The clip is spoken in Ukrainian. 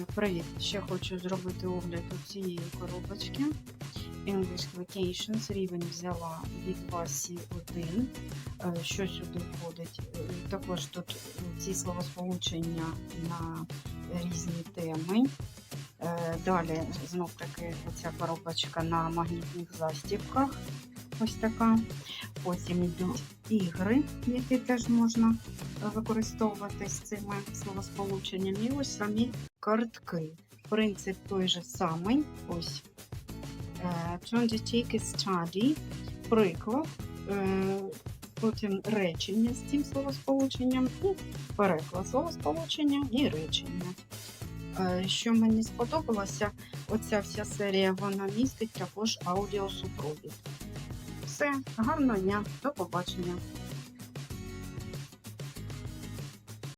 Привіт! Ще хочу зробити огляд у цієї коробочки. English Vacations. Рівень взяла від 2C1. Е, Що сюди входить? Е, Також тут ці словосполучення на різні теми. Е, Далі знов таки оця коробочка на магнітних застібках. Ось така. Потім йдуть ігри, які теж можна е, використовувати з цими словосполученнями. І ось самі картки. Принцип той же самий. Ось. Е, take a study. Приклад. Е, Потім речення з цим словосполученням і переклад словосполучення і речення. Е, Що мені сподобалося, оця вся серія вона містить також аудіосупровід. Все, гарного дня, до побачення.